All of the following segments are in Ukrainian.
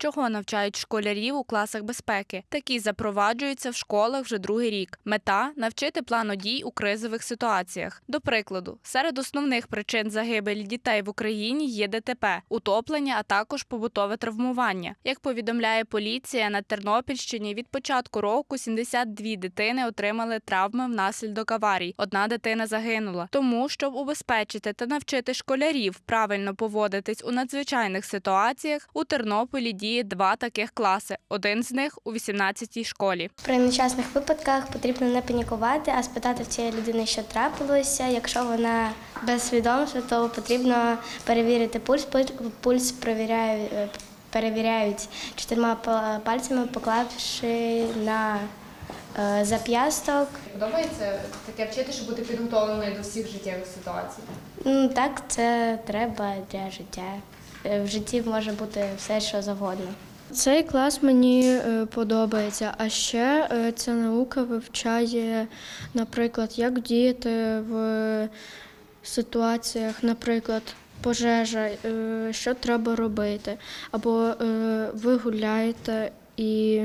Чого навчають школярів у класах безпеки? Такі запроваджуються в школах вже другий рік. Мета навчити плану дій у кризових ситуаціях. До прикладу, серед основних причин загибелі дітей в Україні є ДТП, утоплення, а також побутове травмування. Як повідомляє поліція, на Тернопільщині від початку року 72 дитини отримали травми внаслідок аварій. Одна дитина загинула. Тому, щоб убезпечити та навчити школярів правильно поводитись у надзвичайних ситуаціях, у Тернополі діє два таких класи. Один з них у 18-й школі. При нещасних випадках потрібно не панікувати, а спитати в цієї людини, що трапилося. Якщо вона без свідомості, то потрібно перевірити пульс. Пуль- Пульс перевіряють, е, перевіряють чотирма па- пальцями, поклавши на е, зап'ясток. Подобається таке вчити, щоб бути підготовленою до всіх життєвих ситуацій. Ну, так, це треба для життя. Е, В житті може бути все, що завгодно. Цей клас мені е, подобається, а ще е, ця наука вивчає, наприклад, як діяти в ситуаціях, наприклад, пожежа, що треба робити, або ви гуляєте і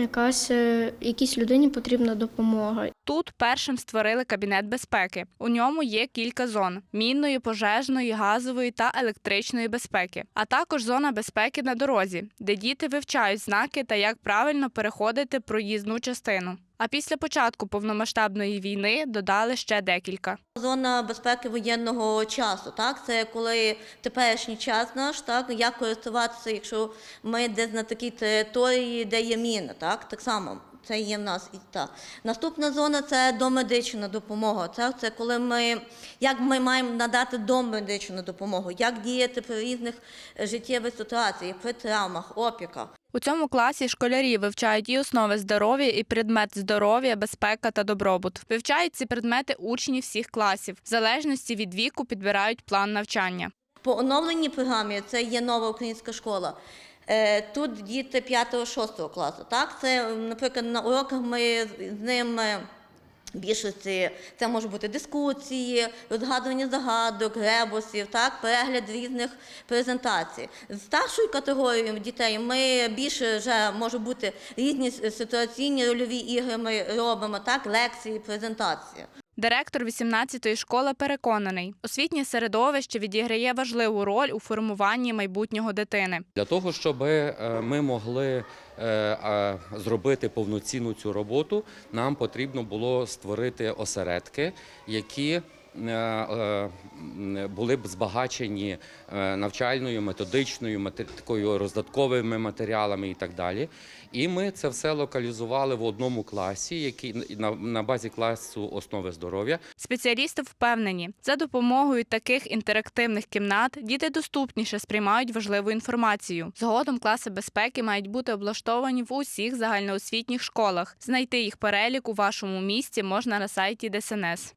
якась, е, якійсь людині потрібна допомога. Тут першим створили кабінет безпеки. У ньому є кілька зон: мінної, пожежної, газової та електричної безпеки, а також зона безпеки на дорозі, де діти вивчають знаки та як правильно переходити проїзну частину. А після початку повномасштабної війни додали ще декілька. Зона безпеки воєнного часу, так це коли теперішній час наш, так як користуватися, якщо ми десь на такій території, де є міни, так так само. Це є в нас і так. Наступна зона це домедична допомога. Це, це коли ми як ми маємо надати домедичну допомогу, як діяти при різних життєвих ситуаціях, при травмах, опіках. У цьому класі школярі вивчають і основи здоров'я, і предмет здоров'я, безпека та добробут. Вивчають ці предмети учні всіх класів. В залежності від віку підбирають план навчання. По оновленій програмі це є нова українська школа. Е, Тут діти 5-6 класу. Так, це, наприклад, на уроках ми з ними більшості це можуть бути дискусії, розгадування загадок, ребусів, так, перегляд різних презентацій. З старшою категорією дітей ми більше вже можуть бути різні ситуаційні рольові ігри. Ми робимо так, лекції, презентації. Директор 18-ї школи переконаний, освітнє середовище відіграє важливу роль у формуванні майбутнього дитини. Для того, щоб е, ми могли е, зробити повноцінну цю роботу, нам потрібно було створити осередки, які були б збагачені е, навчальною, методичною, такою роздатковими матеріалами і так далі. І ми це все локалізували в одному класі, який на, на базі класу основи здоров'я. Спеціалісти впевнені, за допомогою таких інтерактивних кімнат діти доступніше сприймають важливу інформацію. Згодом класи безпеки мають бути облаштовані в усіх загальноосвітніх школах. Знайти їх перелік у вашому місті можна на сайті ДСНС.